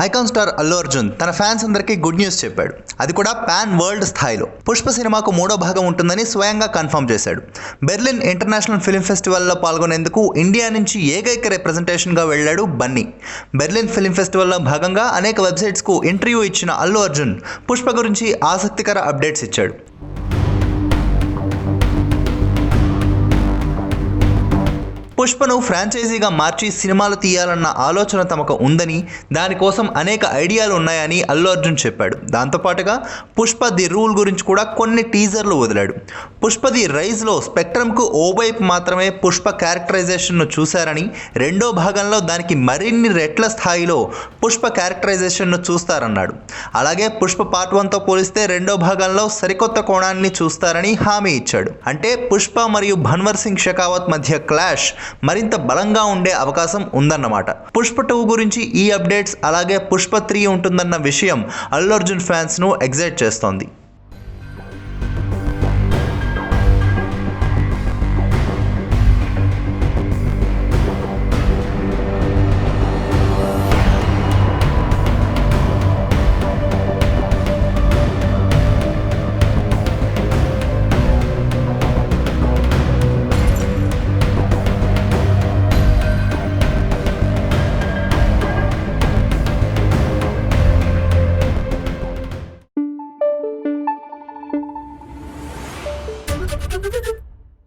Icon star Allu Arjun తన fans అందరికీ good news చెప్పాడు. అది కూడా పాన్ వరల్డ్ స్థాయిలో. పుష్ప సినిమాకు మూడో భాగం ఉంటుందని స్వయంగా కన్ఫర్మ్ చేశాడు. బెర్లిన్ ఇంటర్నేషనల్ ఫిల్మ్ ఫెస్టివల్లో పాల్గొనేందుకు ఇండియా నుంచి ఏకైక రిప్రజెంటేషన్గా వెళ్ళాడు బన్నీ. బెర్లిన్ ఫిల్మ్ ఫెస్టివల్లో భాగంగా అనేక వెబ్సైట్స్కు ఇంటర్వ్యూ ఇచ్చిన అల్లు అర్జున్ పుష్ప గురించి ఆసక్తికర అప్డేట్స్ ఇచ్చాడు. పుష్పను ఫ్రాంచైజీగా మార్చి సినిమాలు తీయాలన్న ఆలోచన తమకు ఉందని దానికోసం అనేక ఐడియాలు ఉన్నాయని అల్లు అర్జున్ చెప్పాడు. దాంతోపాటుగా పుష్ప ది రూల్ గురించి కూడా కొన్ని టీజర్లు వదిలాడు. పుష్ప ది రైజ్లో స్పెక్ట్రమ్కు ఓవైపు మాత్రమే పుష్ప క్యారెక్టరైజేషన్ను చూశారని రెండో భాగంలో దానికి మరిన్ని రెట్ల స్థాయిలో పుష్ప క్యారెక్టరైజేషన్ను చూస్తారన్నాడు. అలాగే పుష్ప పార్ట్ వన్తో పోలిస్తే రెండో భాగంలో సరికొత్త కోణాన్ని చూస్తారని హామీ ఇచ్చాడు. అంటే పుష్ప మరియు భన్వర్ సింగ్ షెకావత్ మధ్య క్లాష్ మరింత బలంగా ఉండే అవకాశం ఉందన్నమాట. పుష్ప టూ గురించి ఈ అప్డేట్స్ అలాగే పుష్ప త్రీ ఉంటుందన్న విషయం అల్లు అర్జున్ ఫ్యాన్స్ను ఎగ్జైట్ చేస్తోంది. どっ!